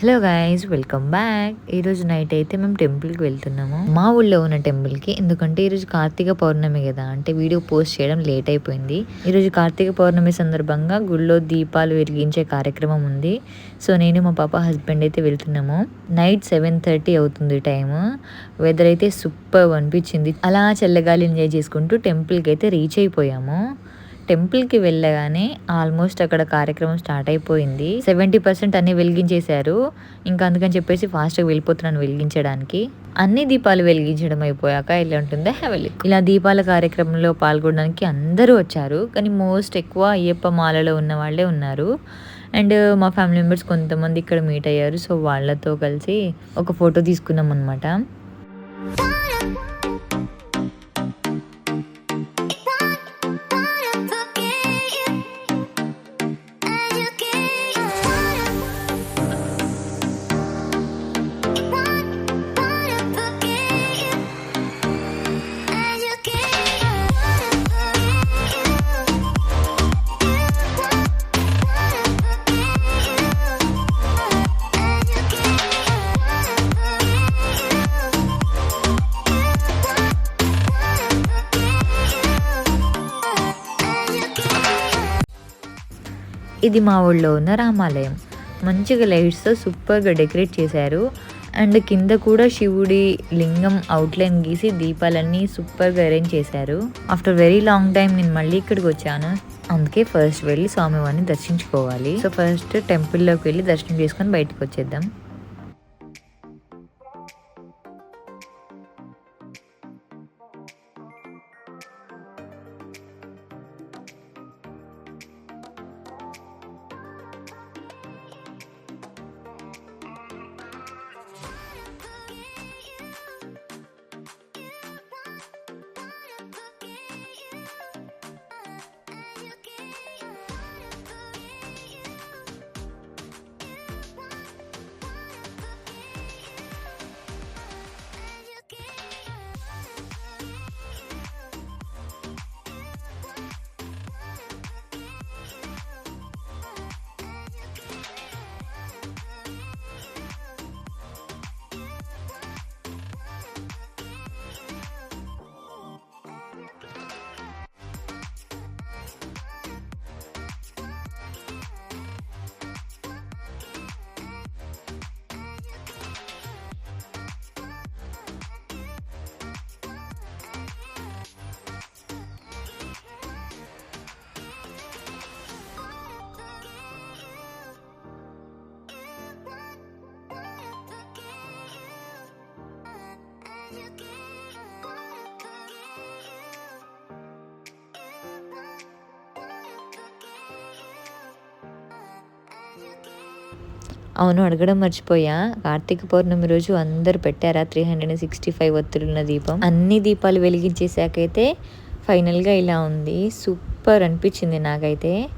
Hello guys welcome back ఈ రోజు night అయితే మేము టెంపుల్కి వెళ్తున్నాము. మా ఊళ్ళో ఉన్న టెంపుల్కి ఎందుకంటే ఈరోజు కార్తీక పౌర్ణమి కదా అంటే వీడియో పోస్ట్ చేయడం లేట్ అయిపోయింది. ఈరోజు కార్తీక పౌర్ణమి సందర్భంగా గుళ్ళో దీపాలు వెలిగించే కార్యక్రమం ఉంది. సో నేను మా పాప హస్బెండ్ అయితే వెళ్తున్నాము. నైట్ సెవెన్ థర్టీ అవుతుంది టైం వెదర్ అయితే సూపర్ అనిపించింది. అలా చల్లగాలి ఎంజాయ్ చేసుకుంటూ టెంపుల్కి అయితే రీచ్ అయిపోయాము. టెంపుల్కి వెళ్ళగానే ఆల్మోస్ట్ అక్కడ కార్యక్రమం స్టార్ట్ అయిపోయింది. సెవెంటీ పర్సెంట్ అన్ని వెలిగించేశారు. ఇంకా అందుకని చెప్పేసి ఫాస్ట్గా వెళ్ళిపోతున్నాను వెలిగించడానికి. అన్ని దీపాలు వెలిగించడం అయిపోయాక ఇలా ఉంటుందా వెళ్ళి ఇలా దీపాల కార్యక్రమంలో పాల్గొనడానికి అందరూ వచ్చారు. కానీ మోస్ట్ ఎక్కువ అయ్యప్ప మాలలో ఉన్న వాళ్ళే ఉన్నారు. అండ్ మా ఫ్యామిలీ మెంబర్స్ కొంతమంది ఇక్కడ మీట్ అయ్యారు. సో వాళ్ళతో కలిసి ఒక ఫోటో తీసుకున్నాం అనమాట ఇది మా ఊళ్ళో ఉన్న రామాలయం. మంచిగా లైట్స్తో సూపర్గా డెకరేట్ చేశారు. అండ్ కింద కూడా శివుడి లింగం అవుట్లైన్ గీసి దీపాలన్నీ సూపర్గా అరేంజ్ చేశారు. ఆఫ్టర్ వెరీ లాంగ్ టైం నేను మళ్ళీ ఇక్కడికి వచ్చాను. అందుకే ఫస్ట్ వెళ్ళి స్వామివారిని దర్శించుకోవాలి. సో ఫస్ట్ టెంపుల్లోకి వెళ్ళి దర్శనం చేసుకొని బయటకు వచ్చేద్దాం. అవును అడగడం మర్చిపోయా. కార్తీక పౌర్ణమి రోజు అందరు పెట్టారా three hundred and sixty five ఒత్తులున్న దీపం? అన్ని దీపాలు వెలిగించేసాకైతే ఫైనల్గా ఇలా ఉంది. సూపర్ అనిపించింది నాకైతే.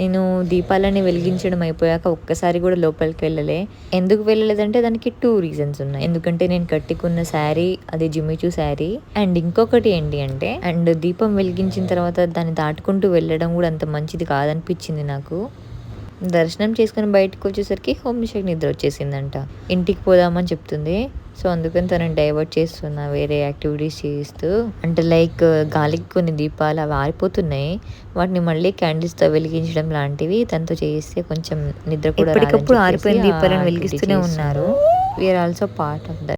నేను దీపాలని వెలిగించడం అయిపోయాక ఒక్కసారి కూడా లోపలికి వెళ్ళలే. ఎందుకు వెళ్ళలేదంటే దానికి టూ రీజన్స్ ఉన్నాయి. ఎందుకంటే నేను కట్టుకున్న శారీ అది జిమిచూ శారీ. అండ్ ఇంకొకటి ఏంటి అంటే అండ్ దీపం వెలిగించిన తర్వాత దాన్ని దాటుకుంటూ వెళ్ళడం కూడా అంత మంచిది కాదనిపించింది నాకు. దర్శనం చేసుకుని బయటకు వచ్చేసరికి హోమ్ నిషేక్ నిద్ర వచ్చేసిందంట. ఇంటికి పోదామని చెప్తుంది. సో అందుకని తనని డైవర్ట్ చేస్తున్నా వేరే యాక్టివిటీస్ చేస్తూ. అంటే లైక్ గాలికి కొన్ని దీపాలు అవి ఆరిపోతున్నాయి. వాటిని మళ్ళీ క్యాండిల్స్తో వెలిగించడం లాంటివి తనతో చేస్తే కొంచెం నిద్ర కూడా ఆరిపోయిన దీపాలను వెలిగిస్తూనే ఉన్నారు. We are also part of that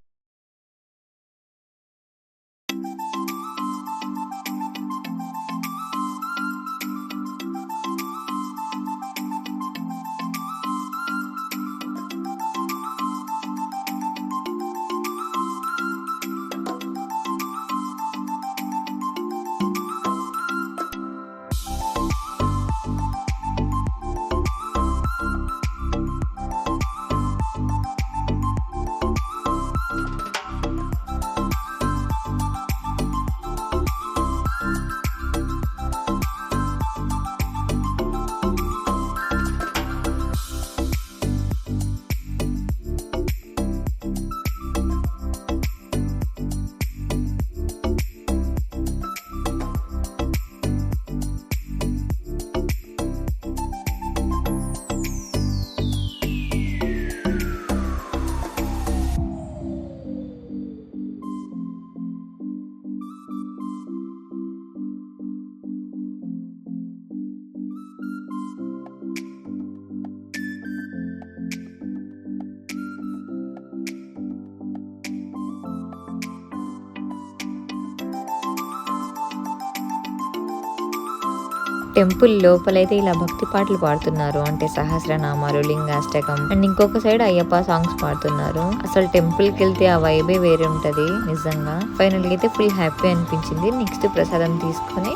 temple లోపలైతే ఇలా భక్తి పాటలు పాడుతున్నారు. అంటే సహస్రనామాలు లింగాష్టకం అండ్ ఇంకొక సైడ్ అయ్యప్ప సాంగ్స్ పాడుతున్నారు. అసలు టెంపుల్కి వెళ్తే ఆ వైబే వేరే ఉంటది నిజంగా. ఫైనల్గా అయితే ఫుల్ హ్యాపీ అనిపించింది. నెక్స్ట్ ప్రసాదం తీసుకొని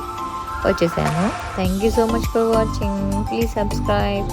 వచ్చేసాను thank you so much for watching please subscribe